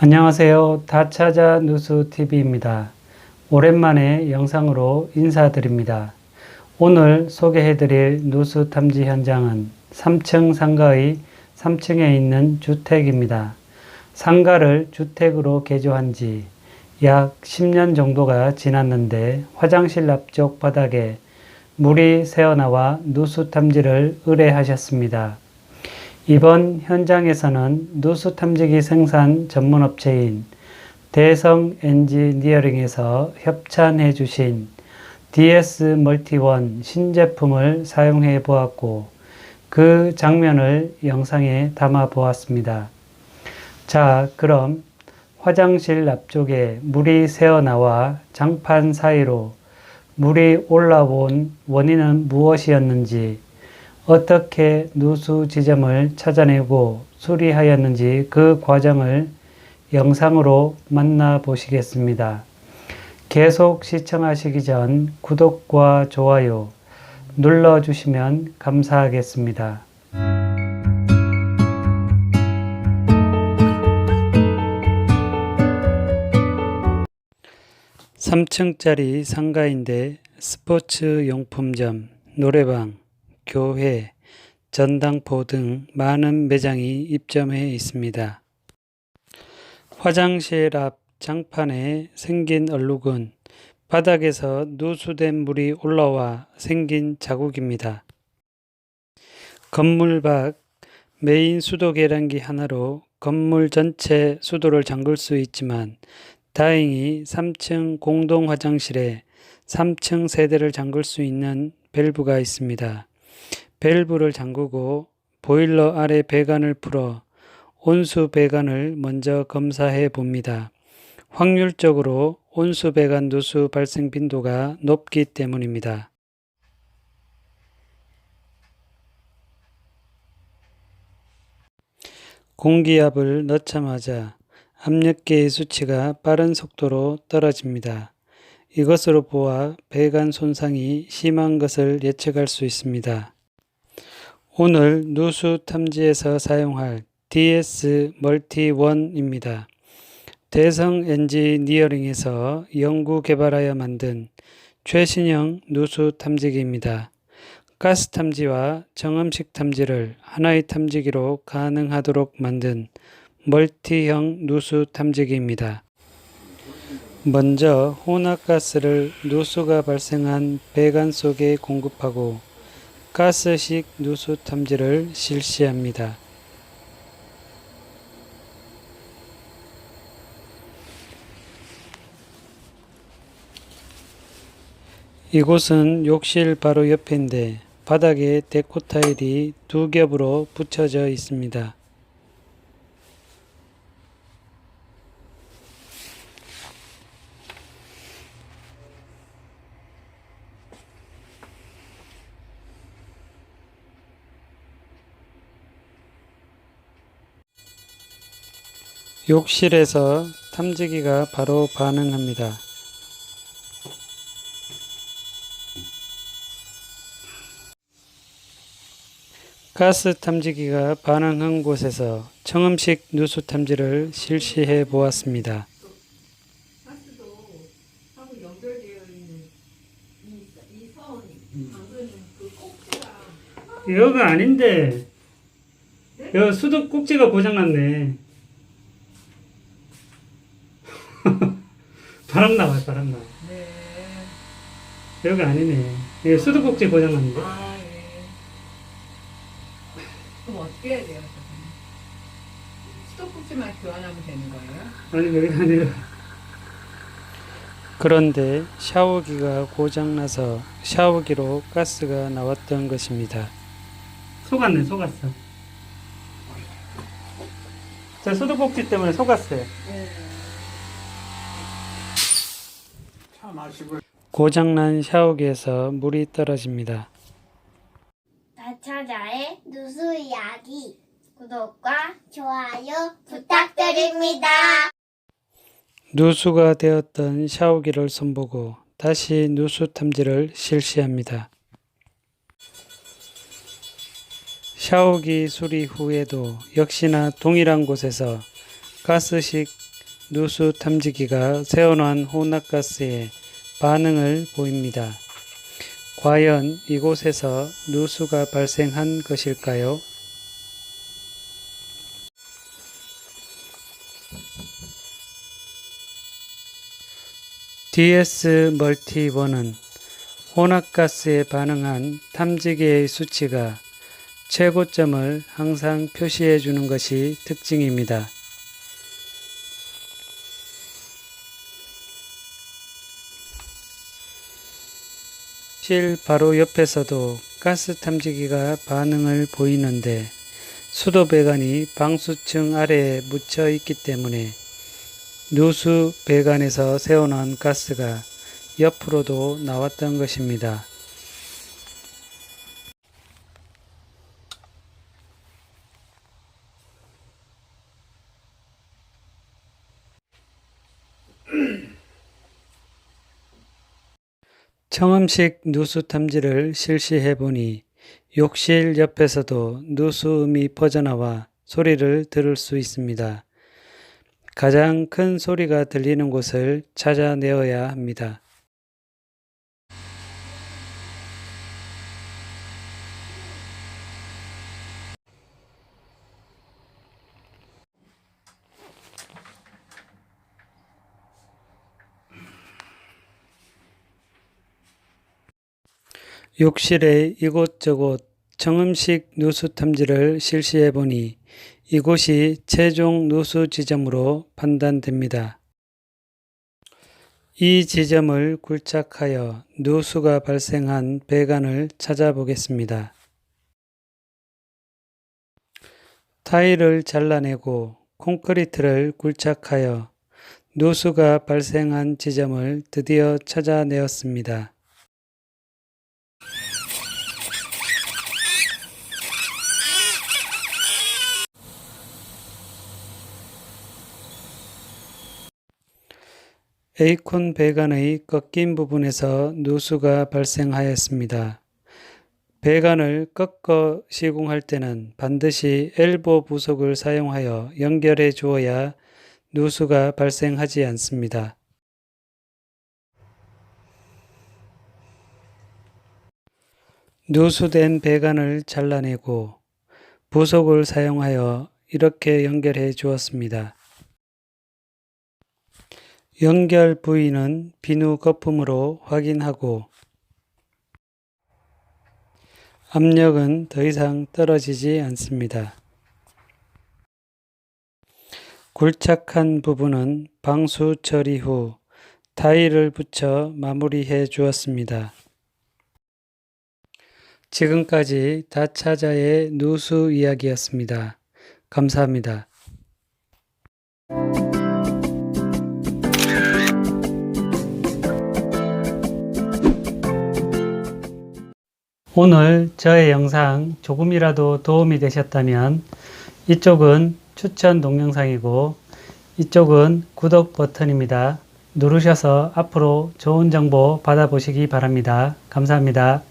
안녕하세요. 다차자 누수TV입니다. 오랜만에 영상으로 인사드립니다. 오늘 소개해드릴 누수 탐지 현장은 3층 상가의 3층에 있는 주택입니다. 상가를 주택으로 개조한 지 약 10년 정도가 지났는데 화장실 앞쪽 바닥에 물이 새어나와 누수 탐지를 의뢰하셨습니다. 이번 현장에서는 누수 탐지기 생산 전문 업체인 대성 엔지니어링에서 협찬해 주신 DS 멀티원 신제품을 사용해 보았고 그 장면을 영상에 담아 보았습니다. 자, 그럼 화장실 앞쪽에 물이 새어 나와 장판 사이로 물이 올라온 원인은 무엇이었는지 어떻게 누수 지점을 찾아내고 수리하였는지 그 과정을 영상으로 만나보시겠습니다. 계속 시청하시기 전 구독과 좋아요 눌러주시면 감사하겠습니다. 3층짜리 상가인데 스포츠 용품점, 노래방, 교회, 전당포 등 많은 매장이 입점해 있습니다. 화장실 앞 장판에 생긴 얼룩은 바닥에서 누수된 물이 올라와 생긴 자국입니다. 건물 밖 메인 수도 계량기 하나로 건물 전체 수도를 잠글 수 있지만 다행히 3층 공동 화장실에 3층 세대를 잠글 수 있는 밸브가 있습니다. 밸브를 잠그고 보일러 아래 배관을 풀어 온수 배관을 먼저 검사해 봅니다. 확률적으로 온수 배관 누수 발생 빈도가 높기 때문입니다. 공기압을 넣자마자 압력계의 수치가 빠른 속도로 떨어집니다. 이것으로 보아 배관 손상이 심한 것을 예측할 수 있습니다. 오늘 누수 탐지에서 사용할 DS 멀티 1입니다. 대성 엔지니어링에서 연구 개발하여 만든 최신형 누수 탐지기입니다. 가스 탐지와 정음식 탐지를 하나의 탐지기로 가능하도록 만든 멀티형 누수 탐지기입니다. 먼저 혼합가스를 누수가 발생한 배관 속에 공급하고 가스식 누수 탐지를 실시합니다. 이곳은 욕실 바로 옆인데 바닥에 데코 타일이 두 겹으로 붙여져 있습니다. 욕실에서 탐지기가 바로 반응합니다. 가스 탐지기가 반응한 곳에서 청음식 누수 탐지를 실시해 보았습니다. 가스도 하고 연결되어 있는 이, 이 선, 방금 그 꼭지가 여기가 아닌데 여기 수도 꼭지가 고장났네. 바람 나와요, 바람 나와. 네. 여기 아니네. 여기 수도 꼭지 고장났는데. 아, 예. 그럼 어떻게 해야 돼요? 수도 꼭지만 교환하면 되는 거예요? 아니 여기 아니라. 그런데 샤워기가 고장나서 샤워기로 가스가 나왔던 것입니다. 속았네, 속았어. 자, 수도꼭지 때문에 속았어요. 네. 차 마시 고 고장난 샤워기에서 물이 떨어집니다. 다차자의 누수 이야기 구독과 좋아요 부탁드립니다. 누수가 되었던 샤워기를 손보고 다시 누수 탐지를 실시합니다. 샤워기 수리 후에도 역시나 동일한 곳에서 가스식 누수 탐지기가 세워놓은 혼합가스에 반응을 보입니다. 과연 이곳에서 누수가 발생한 것일까요? DS 멀티1은 혼합가스에 반응한 탐지기의 수치가 최고점을 항상 표시해 주는 것이 특징입니다. 실 바로 옆에서도 가스 탐지기가 반응을 보이는데 수도 배관이 방수층 아래에 묻혀 있기 때문에 누수 배관에서 새어나온 가스가 옆으로도 나왔던 것입니다. 청음식 누수 탐지를 실시해 보니 욕실 옆에서도 누수음이 퍼져나와 소리를 들을 수 있습니다. 가장 큰 소리가 들리는 곳을 찾아내어야 합니다. 욕실의 이곳저곳 청음식 누수 탐지를 실시해 보니 이곳이 최종 누수 지점으로 판단됩니다. 이 지점을 굴착하여 누수가 발생한 배관을 찾아보겠습니다. 타일을 잘라내고 콘크리트를 굴착하여 누수가 발생한 지점을 드디어 찾아내었습니다. 에이콘 배관의 꺾인 부분에서 누수가 발생하였습니다. 배관을 꺾어 시공할 때는 반드시 엘보 부속을 사용하여 연결해 주어야 누수가 발생하지 않습니다. 누수된 배관을 잘라내고 부속을 사용하여 이렇게 연결해 주었습니다. 연결 부위는 비누 거품으로 확인하고 압력은 더 이상 떨어지지 않습니다. 굴착한 부분은 방수 처리 후 타일을 붙여 마무리해 주었습니다. 지금까지 다차자의 누수 이야기였습니다. 감사합니다. 오늘 저의 영상 조금이라도 도움이 되셨다면 이쪽은 추천 동영상이고 이쪽은 구독 버튼입니다. 누르셔서 앞으로 좋은 정보 받아보시기 바랍니다. 감사합니다.